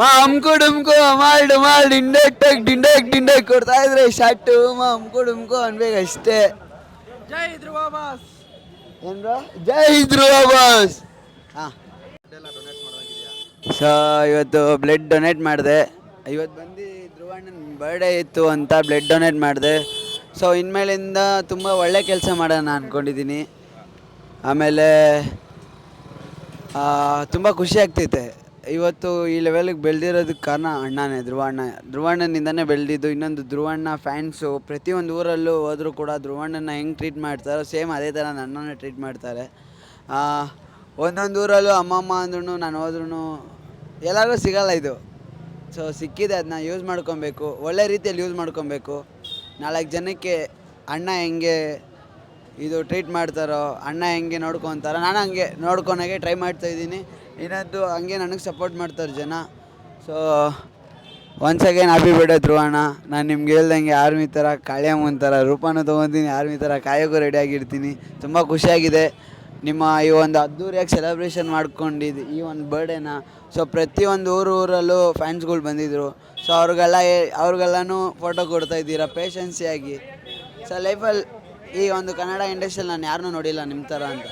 Ma'am ಅಮ್ಕು ಮಾಲ್ಡು ಮಾಡು ಇಂಡಕ್ ಟಕ್ ಡಿಂಡಕ್ ಡಿಂಡಕ್ ಕೊಡ್ತಾ ಇದ್ರೆ ಶರ್ಟು ಅಮ್ಕು ಡುಮ್ಕು ಅನ್ಬೇಕು ಅಷ್ಟೇ. ಜೈ ಧ್ರುವ ಬಾಸ್. ಏನ್ ಬ್ರೋ ಜೈ ಧ್ರುವ ಬಾಸ್. ಹಾಂ. ಸೊ ಇವತ್ತು ಬ್ಲಡ್ ಡೊನೇಟ್ ಮಾಡಿದೆ. ಇವತ್ತು ಬಂದು ಧ್ರುವಣ್ಣನ ಬರ್ಡೇ ಇತ್ತು ಅಂತ ಬ್ಲಡ್ ಡೊನೇಟ್ ಮಾಡಿದೆ. ಸೊ ಇನ್ಮೇಲಿಂದ ತುಂಬ ಒಳ್ಳೆ ಕೆಲಸ ಮಾಡೋಣ ಅಂದ್ಕೊಂಡಿದ್ದೀನಿ ಆಮೇಲೆ ತುಂಬ ಖುಷಿ ಆಗ್ತೈತೆ. ಇವತ್ತು ಈ ಲೆವೆಲಿಗೆ ಬೆಳೆದಿರೋದಕ್ಕೆ ಕಾರಣ ಅಣ್ಣನೇ, ಧ್ರುವಣ್ಣ. ಧ್ರುವಣ್ಣನಿಂದನೇ ಬೆಳೆದಿದ್ದು. ಇನ್ನೊಂದು ಧ್ರುವಣ್ಣ ಫ್ಯಾನ್ಸು ಪ್ರತಿಯೊಂದು ಊರಲ್ಲೂ ಹೋದರೂ ಕೂಡ ಧ್ರುವಣ್ಣನ ಹೆಂಗೆ ಟ್ರೀಟ್ ಮಾಡ್ತಾರೋ ಸೇಮ್ ಅದೇ ಥರ ನನ್ನನ್ನು ಟ್ರೀಟ್ ಮಾಡ್ತಾರೆ. ಒಂದೊಂದು ಊರಲ್ಲೂ ಅಮ್ಮಮ್ಮ ಅಂದ್ರೂ ನಾನು ಹೋದ್ರೂ ಎಲ್ಲರಿಗೂ ಸಿಗಲ್ಲ ಇದು. ಸೊ ಸಿಕ್ಕಿದೆ ಅದನ್ನ ಯೂಸ್ ಮಾಡ್ಕೊಬೇಕು. ಒಳ್ಳೆ ರೀತಿಯಲ್ಲಿ ಯೂಸ್ ಮಾಡ್ಕೊಬೇಕು. ನಾಲ್ಕು ಜನಕ್ಕೆ ಅಣ್ಣ ಹೆಂಗೆ ಇದು ಟ್ರೀಟ್ ಮಾಡ್ತಾರೋ, ಅಣ್ಣ ಹೆಂಗೆ ನೋಡ್ಕೊತಾರೋ, ನಾನು ಹಂಗೆ ನೋಡ್ಕೊಳಗೆ ಟ್ರೈ ಮಾಡ್ತಾ ಇದ್ದೀನಿ. ಇನ್ನೊಂದು ಹಂಗೆ ನನಗೆ ಸಪೋರ್ಟ್ ಮಾಡ್ತಾರೆ ಜನ. So once again happy birthday ಧ್ರುವಣ್ಣ. ನಾನು ನಿಮ್ಗೆ ಹೇಳ್ದಂಗೆ ಆರ್ಮಿ ಥರ ಕಾಳ್ಯಮ್ಮನ ಥರ ರೂಪಾನು ತೊಗೊತೀನಿ ಆರ್ಮಿ ಥರ ಕಾಯೋಕ್ಕೂ ರೆಡಿಯಾಗಿರ್ತೀನಿ ತುಂಬ ಖುಷಿಯಾಗಿದೆ. ನಿಮ್ಮ ಈ ಒಂದು ಅದ್ದೂರಿಯಾಗಿ ಸೆಲೆಬ್ರೇಷನ್ ಮಾಡ್ಕೊಂಡಿದ್ದು ಈ ಒಂದು ಬರ್ಡೇನ ಸೊ ಪ್ರತಿಯೊಂದು ಊರು ಊರಲ್ಲೂ ಫ್ಯಾನ್ಸ್ಗಳು ಬಂದಿದ್ದರು ಸೊ ಅವ್ರಿಗೆಲ್ಲ ಅವ್ರಿಗೆಲ್ಲನೂ ಫೋಟೋ ಕೊಡ್ತಾ ಇದ್ದೀರಾ ಪೇಷನ್ಸಿಯಾಗಿ ಸೊ ಲೈಫಲ್ಲಿ ಈ ಒಂದು ಕನ್ನಡ ಇಂಡಸ್ಟ್ರಿಯಲ್ಲಿ ನಾನು ಯಾರನ್ನೂ ನೋಡಿಲ್ಲ ನಿಮ್ಮ ಥರ ಅಂತ.